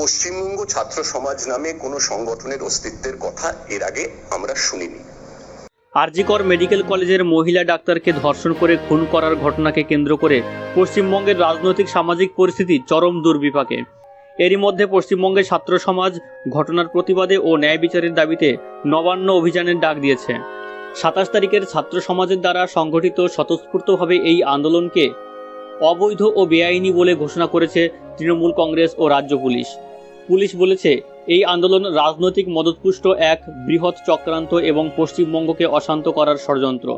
পশ্চিমবঙ্গ ছাত্র সমাজ নামে কোনো সংগঠনের অস্তিত্বের কথা এর আগে আমরা শুনিনি। আরজিকর মেডিকেল কলেজের মহিলা ডাক্তারকে ধর্ষণ করে খুন করার ঘটনাকে কেন্দ্র করে পশ্চিমবঙ্গের রাজনৈতিক সামাজিক পরিস্থিতি চরম দুর্বিপাকে। এরই মধ্যে পশ্চিমবঙ্গের ছাত্র সমাজ ঘটনার প্রতিবাদে ও ন্যায় বিচারের দাবিতে নবান্ন অভিযানের ডাক দিয়েছে। সাতাশ তারিখের ছাত্র সমাজের দ্বারা সংগঠিত স্বতঃস্ফূর্তভাবে এই আন্দোলনকে অবৈধ ও বেআইনি বলে ঘোষণা করেছে তৃণমূল কংগ্রেস ও রাজ্য পুলিশ। পুলিশ বলেছে, এই আন্দোলন রাজনৈতিক মদতপুষ্ট এক বৃহৎ চক্রান্ত এবং পশ্চিমবঙ্গকে অশান্ত করার ষড়যন্ত্র।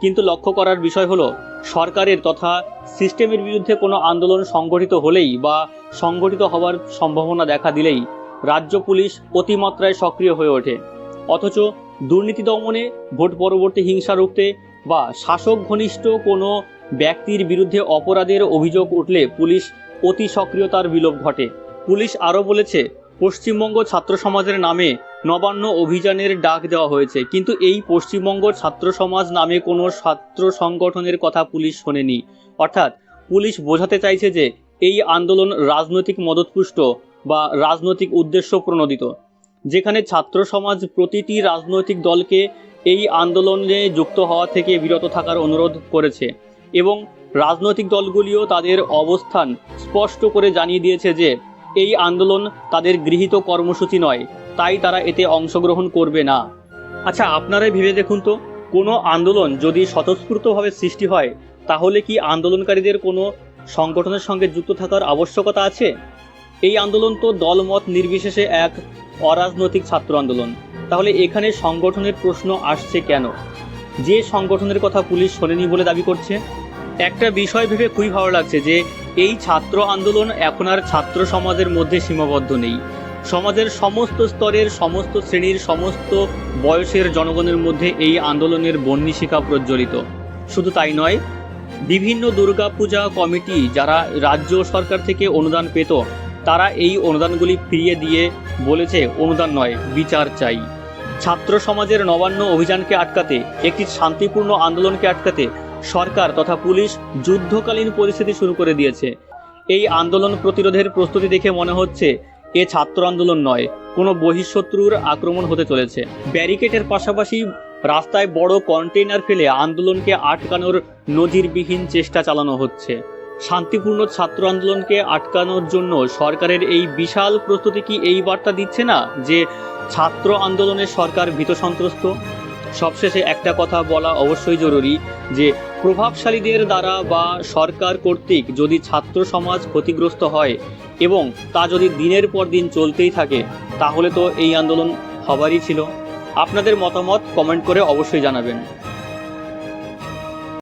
কিন্তু লক্ষ্য করার বিষয় হলো, সরকারের তথা সিস্টেমের বিরুদ্ধে কোনো আন্দোলন সংগঠিত হলেই বা সংগঠিত হওয়ার সম্ভাবনা দেখা দিলেই রাজ্য পুলিশ অতিমাত্রায় সক্রিয় হয়ে ওঠে। অথচ দুর্নীতি দমনে, ভোট পরবর্তী হিংসা রুখতে বা শাসক ঘনিষ্ঠ কোনো ব্যক্তির বিরুদ্ধে অপরাধের অভিযোগ উঠলে পুলিশ অতি সক্রিয়তার বিলোপ ঘটে। পুলিশ আরও বলেছে, পশ্চিমবঙ্গ ছাত্র সমাজের নামে নবান্ন অভিযানের ডাক দেওয়া হয়েছে, কিন্তু এই পশ্চিমবঙ্গ ছাত্র সমাজ নামে কোনো ছাত্র সংগঠনের কথা পুলিশ শোনেনি। অর্থাৎ, পুলিশ বোঝাতে চাইছে যে এই আন্দোলন রাজনৈতিক মদতপুষ্ট বা রাজনৈতিক উদ্দেশ্য প্রণোদিত। যেখানে ছাত্র সমাজ প্রতিটি রাজনৈতিক দলকে এই আন্দোলনে যুক্ত হওয়া থেকে বিরত থাকার অনুরোধ করেছে এবং রাজনৈতিক দলগুলিও তাদের অবস্থান স্পষ্ট করে জানিয়ে দিয়েছে যে এই আন্দোলন তাদের গৃহীত কর্মসূচি নয়, তাই তারা এতে অংশগ্রহণ করবে না। আচ্ছা আপনারাই ভেবে দেখুন তো, কোনো আন্দোলন যদি স্বতঃস্ফূর্তভাবে সৃষ্টি হয়, তাহলে কি আন্দোলনকারীদের কোনো সংগঠনের সঙ্গে যুক্ত থাকার আবশ্যকতা আছে? এই আন্দোলন তো দলমত নির্বিশেষে এক অরাজনৈতিক ছাত্র আন্দোলন। তাহলে এখানে সংগঠনের প্রশ্ন আসছে কেন? যে সংগঠনের কথা পুলিশ শোনেনি বলে দাবি করছে, একটা বিষয় ভেবে খুবই ভালো লাগছে যে এই ছাত্র আন্দোলন এখন আর ছাত্র সমাজের মধ্যে সীমাবদ্ধ নেই। সমাজের সমস্ত স্তরের, সমস্ত শ্রেণির, সমস্ত বয়সের জনগণের মধ্যে এই আন্দোলনের বন্যিশিকা প্রজ্বলিত। শুধু তাই নয়, বিভিন্ন দুর্গাপূজা কমিটি যারা রাজ্য সরকার থেকে অনুদান পেত, তারা এই অনুদানগুলি ফিরিয়ে দিয়ে বলেছে, অনুদান নয়, বিচার চাই। ছাত্র সমাজের নবান্ন অভিযানকে আটকাতে, একটি শান্তিপূর্ণ আন্দোলনকে আটকাতে সরকার তথা পুলিশ যুদ্ধকালীন পরিস্থিতি শুরু করে দিয়েছে। এই আন্দোলন প্রতিরোধের প্রস্তুতি দেখে মনে হচ্ছে এ ছাত্র আন্দোলন নয়, কোনো বহিঃশত্রুর আক্রমণ হতে চলেছে। ব্যারিকেডের পাশাপাশি রাস্তায় বড় কন্টেইনার ফেলে আন্দোলনকে আটকানোর নজিরবিহীন চেষ্টা চালানো হচ্ছে। শান্তিপূর্ণ ছাত্র আন্দোলনকে আটকানোর জন্য সরকারের এই বিশাল প্রস্তুতি কি এই বার্তা দিচ্ছে না যে ছাত্র আন্দোলনে সরকার ভীত সন্ত্রস্ত? সবশেষে একটা কথা বলা অবশ্যই জরুরি যে প্রভাবশালীদের দ্বারা বা সরকার কর্তৃক যদি ছাত্র সমাজ ক্ষতিগ্রস্ত হয় এবং তা যদি দিনের পর দিন চলতেই থাকে, তাহলে তো এই আন্দোলন হবারই ছিল। আপনাদের মতামত কমেন্ট করে অবশ্যই জানাবেন।